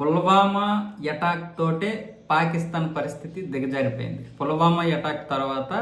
Pulwama attack తోటే పాకిస్తాన్ పరిస్థితి దిగజారిపోయింది. పుల్వామా అటాక్ తర్వాత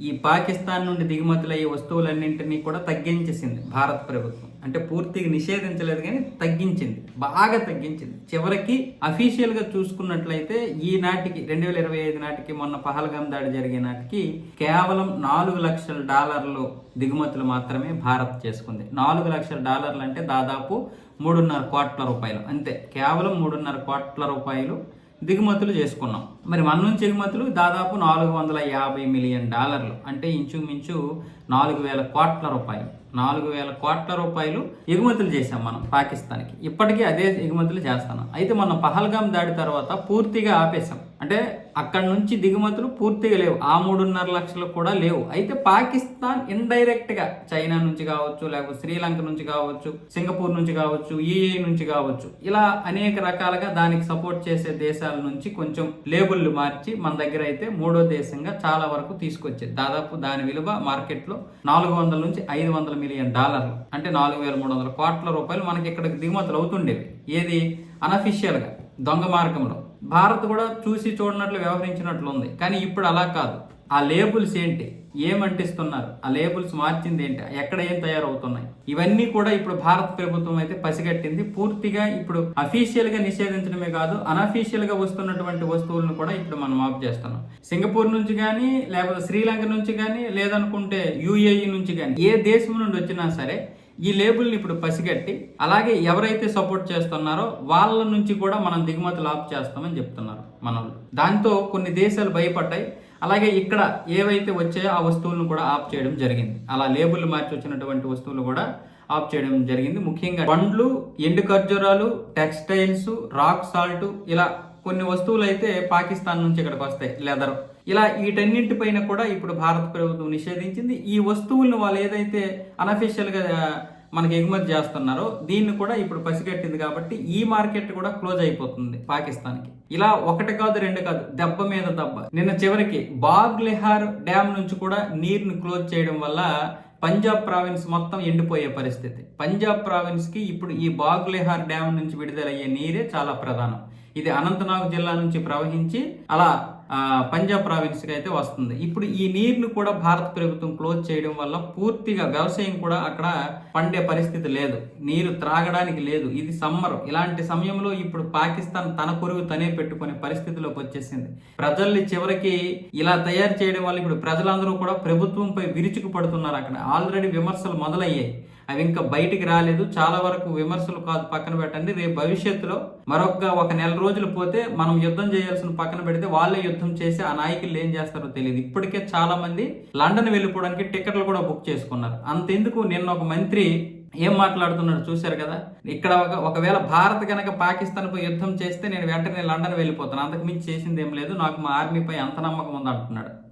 ఈ పాకిస్తాన్ నుండి దిగుమతులయ్యే వస్తువులన్నింటినీ కూడా తగ్గించేసింది భారత ప్రభుత్వం. అంటే పూర్తిగా నిషేధించలేదు కానీ తగ్గించింది. బాగా తగ్గించింది. చివరికి అఫీషియల్గా చూసుకున్నట్లయితే ఈ నాటికి రెండు వేల ఇరవై ఐదు నాటికి మొన్న పహల్గాం దాడి జరిగే నాటికి కేవలం నాలుగు లక్షల డాలర్లు దిగుమతులు మాత్రమే భారత్ చేసుకుంది. నాలుగు లక్షల డాలర్లు అంటే దాదాపు మూడున్నర కోట్ల రూపాయలు. అంతే. కేవలం మూడున్నర కోట్ల రూపాయలు దిగుమతులు చేసుకున్నాం. మరి మన నుంచి ఎగుమతులు దాదాపు నాలుగు వందల యాభై మిలియన్ డాలర్లు. అంటే ఇంచుమించు నాలుగు వేల కోట్ల రూపాయలు. నాలుగు వేల కోట్ల రూపాయలు ఎగుమతులు చేశాం మనం పాకిస్తాన్కి. ఇప్పటికీ అదే ఎగుమతులు చేస్తాను అయితే మనం పహల్గాం దాడి తర్వాత పూర్తిగా ఆపేశాం. అంటే అక్కడి నుంచి దిగుమతులు పూర్తిగా లేవు. ఆ మూడున్నర లక్షలు కూడా లేవు. అయితే పాకిస్తాన్ ఇండైరెక్ట్గా చైనా నుంచి కావచ్చు లేకపోతే శ్రీలంక నుంచి కావచ్చు సింగపూర్ నుంచి కావచ్చు ఈఏ నుంచి కావచ్చు ఇలా అనేక రకాలుగా దానికి సపోర్ట్ చేసే దేశాల నుంచి కొంచెం లేబుల్లు మార్చి మన దగ్గర అయితే మూడో దేశంగా చాలా వరకు తీసుకొచ్చేది దాదాపు దాని విలువ మార్కెట్లో నాలుగు వందల నుంచి ఐదు వందల మిలియన్ డాలర్లు. అంటే నాలుగు వేల మూడు వందల కోట్ల రూపాయలు మనకి ఇక్కడ దిగుమతులు అవుతుండేవి. ఏది? అనఫిషియల్గా దొంగ మార్గంలో. భారత్ కూడా చూసి చూడనట్లు వ్యవహరించినట్లు ఉంది కానీ ఇప్పుడు అలా కాదు. ఆ లేబుల్స్ ఏంటి? ఏమంటిస్తున్నారు ఆ లేబుల్స్ మార్చింది ఏంటి? ఎక్కడ ఏం తయారవుతున్నాయి? ఇవన్నీ కూడా ఇప్పుడు భారత ప్రభుత్వం అయితే పసిగట్టింది. పూర్తిగా ఇప్పుడు అఫీషియల్గా నిషేధించడమే కాదు అనఫీషియల్గా వస్తున్నటువంటి వస్తువులను కూడా ఇప్పుడు మనం ఆఫ్ చేస్తున్నాం. సింగపూర్ నుంచి కానీ లేకపోతే శ్రీలంక నుంచి కానీ లేదనుకుంటే యుఏఈ నుంచి కానీ ఏ దేశం నుండి వచ్చినా సరే ఈ లేబుల్ని ఇప్పుడు పసిగట్టి అలాగే ఎవరైతే సపోర్ట్ చేస్తున్నారో వాళ్ళ నుంచి కూడా మనం దిగుమతులు ఆఫ్ చేస్తామని చెప్తున్నారు మన దాంతో కొన్ని దేశాలు భయపడ్డాయి. అలాగే ఇక్కడ ఏవైతే వచ్చాయో ఆ వస్తువులను కూడా ఆఫ్ చేయడం జరిగింది. అలా లేబుల్ మార్చి వచ్చినటువంటి వస్తువులు కూడా ఆఫ్ చేయడం జరిగింది. ముఖ్యంగా పండ్లు ఎండు ఖర్జూరాలు టెక్స్టైల్స్ రాక్ సాల్ట్ ఇలా కొన్ని వస్తువులు అయితే పాకిస్తాన్ నుంచి ఇక్కడికి వస్తాయి. లెదర్ ఇలా వీటన్నింటిపైన కూడా ఇప్పుడు భారత ప్రభుత్వం నిషేధించింది. ఈ వస్తువులను వాళ్ళు ఏదైతే అనఫీషియల్గా మనకు మనకి ఎగుమతి చేస్తున్నారో దీన్ని కూడా ఇప్పుడు పసిగట్టింది కాబట్టి ఈ మార్కెట్ కూడా క్లోజ్ అయిపోతుంది పాకిస్తాన్కి. ఇలా ఒకటి కాదు రెండు కాదు దెబ్బ మీద దెబ్బ. నిన్న చివరికి బాగ్ లెహార్ డ్యామ్ నుంచి కూడా నీరుని క్లోజ్ చేయడం వల్ల పంజాబ్ ప్రావిన్స్ మొత్తం ఎండిపోయే పరిస్థితి. పంజాబ్ ప్రావిన్స్కి ఇప్పుడు ఈ బాగ్లెహార్ డ్యామ్ నుంచి విడుదలయ్యే నీరే చాలా ప్రధానం. ఇది అనంతనాగ్ జిల్లా నుంచి ప్రవహించి అలా పంజాబ్ ప్రావిన్స్కి అయితే వస్తుంది. ఇప్పుడు ఈ నీరును కూడా భారత ప్రభుత్వం క్లోజ్ చేయడం వల్ల పూర్తిగా వ్యవసాయం కూడా అక్కడ పండే పరిస్థితి లేదు. నీరు త్రాగడానికి లేదు. ఇది సమ్మర్. ఇలాంటి సమయంలో ఇప్పుడు పాకిస్తాన్ తన కొరువు తనే పెట్టుకునే పరిస్థితిలోకి వచ్చేసింది. ప్రజల్ని చివరికి ఇలా తయారు చేయడం వల్ల ఇప్పుడు ప్రజలందరూ కూడా ప్రభుత్వంపై విరుచుకు పడుతున్నారు అక్కడ. ఆల్రెడీ విమర్శలు మొదలయ్యాయి. అవి ఇంకా బయటికి రాలేదు. చాలా వరకు విమర్శలు కాదు పక్కన పెట్టండి. రేపు భవిష్యత్తులో మరొక ఒక నెల రోజులు పోతే మనం యుద్ధం చేయాల్సిన పక్కన పెడితే వాళ్ళే యుద్ధం చేసి ఆ నాయకులు ఏం చేస్తారో తెలియదు. ఇప్పటికే చాలా మంది లండన్ వెళ్ళిపోవడానికి టికెట్లు కూడా బుక్ చేసుకున్నారు. అంతెందుకు? నిన్న ఒక మంత్రి ఏం మాట్లాడుతున్నాడు చూశారు కదా? ఇక్కడ ఒక ఒకవేళ భారత్ కనుక పాకిస్తాన్పై యుద్ధం చేస్తే నేను వెంటనే లండన్ వెళ్ళిపోతాను. అంతకు మించి చేసింది ఏం లేదు. నాకు మా ఆర్మీపై అంత నమ్మకం ఉంది అంటున్నాడు